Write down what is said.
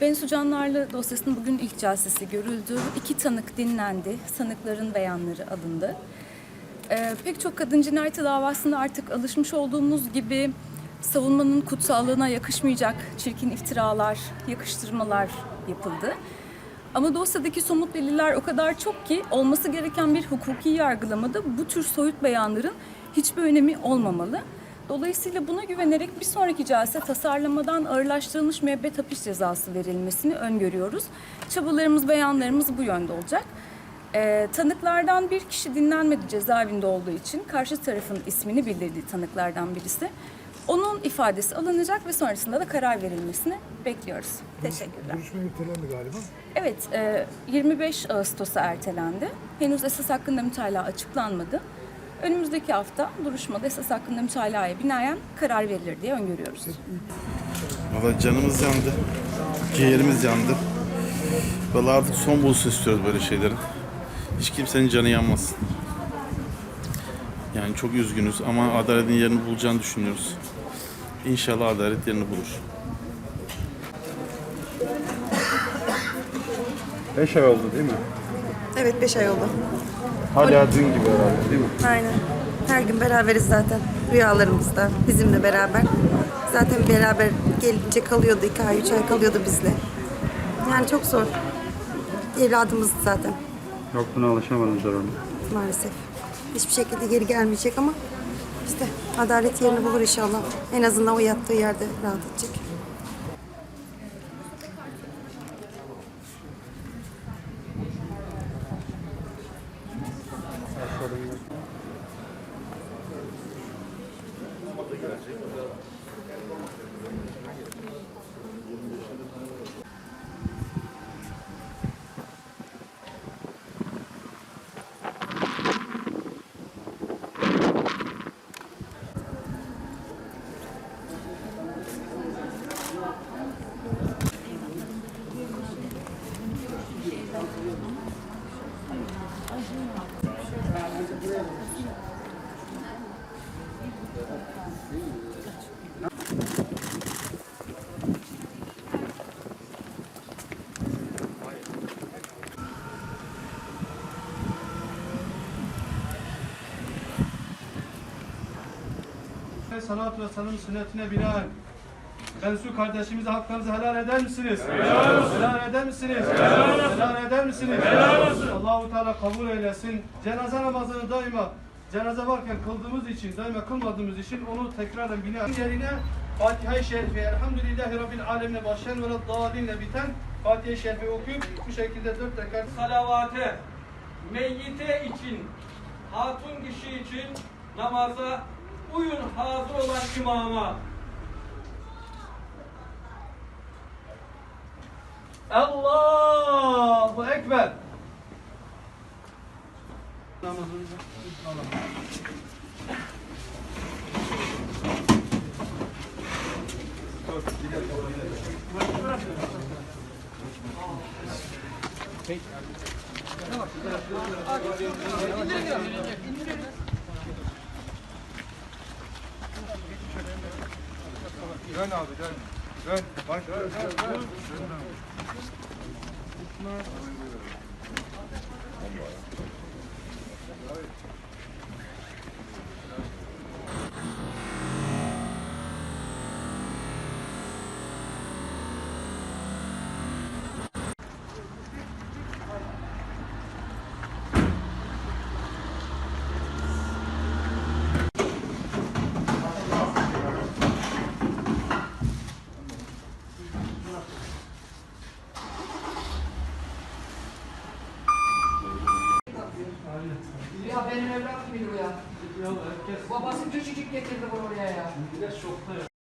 Bensu Canlarlı dosyasının bugün ilk celsesi görüldü. İki tanık dinlendi. Sanıkların beyanları alındı. Ee, pek çok kadın cinayeti davasında artık alışmış olduğumuz gibi savunmanın kutsallığına yakışmayacak çirkin iftiralar, yakıştırmalar yapıldı. Ama dosyadaki somut deliller o kadar çok ki olması gereken bir hukuki yargılamada bu tür soyut beyanların hiçbir önemi olmamalı. Dolayısıyla buna güvenerek bir sonraki celse tasarlamadan ağırlaştırılmış müebbet hapis cezası verilmesini öngörüyoruz. Çabalarımız, beyanlarımız bu yönde olacak. Ee, tanıklardan bir kişi dinlenmedi cezaevinde olduğu için karşı tarafın ismini bildirdiği tanıklardan birisi. Onun ifadesi alınacak ve sonrasında da karar verilmesini bekliyoruz. Teşekkürler. Duruşma ertelendi galiba. Evet, e, 25 Ağustos'a ertelendi. Henüz esas hakkında mütalaa açıklanmadı. Önümüzdeki hafta duruşmada esas hakkında mütalaya binaen karar verilir diye öngörüyoruz. Valla canımız yandı. Ciğerimiz yandı. Valla artık son bulsun istiyoruz böyle şeylerin. Hiç kimsenin canı yanmasın. Yani çok üzgünüz ama adaletin yerini bulacağını düşünüyoruz. İnşallah adalet yerini bulur. 5 ay oldu değil mi? Evet 5 ay oldu. Hala dün gibi herhalde değil mi? Aynen. Her gün beraberiz zaten. Rüyalarımızda bizimle beraber. Zaten beraber gelince kalıyordu. 2 ay, 3 ay kalıyordu bizle. Yani çok zor. Evladımızdı zaten Yokluğuna alışamadınız herhalde. maalesef. Hiçbir şekilde geri gelmeyecek ama işte adalet yerini bulur inşallah. En azından o yattığı yerde rahat edecek. Salatü ve selam sünnetine binaen Bensu kardeşimize haklarınızı helal eder misiniz? Helal olsun. Helal eder misiniz? Helal olsun. Helal eder misiniz? Helal olsun. Allahu Teala kabul eylesin. Cenaze namazını daima cenaze varken kıldığımız için, daima kılmadığımız için onu tekrardan bina yerine Fatiha-i Şerife, Elhamdülillahi Rabbil Alemine başlayan ve dalinle biten Fatiha-i Şerife okuyup bu şekilde dört rekat salavatı meyyite için, hatun kişi için namaza uyun hazır olan imama. Allahu Ekber. Namazınızı alalım. Dön abi dön. Dön. Bak dön. dön. Ya benim evladım bir ya. Babası küçücük getirdi bunu oraya ya.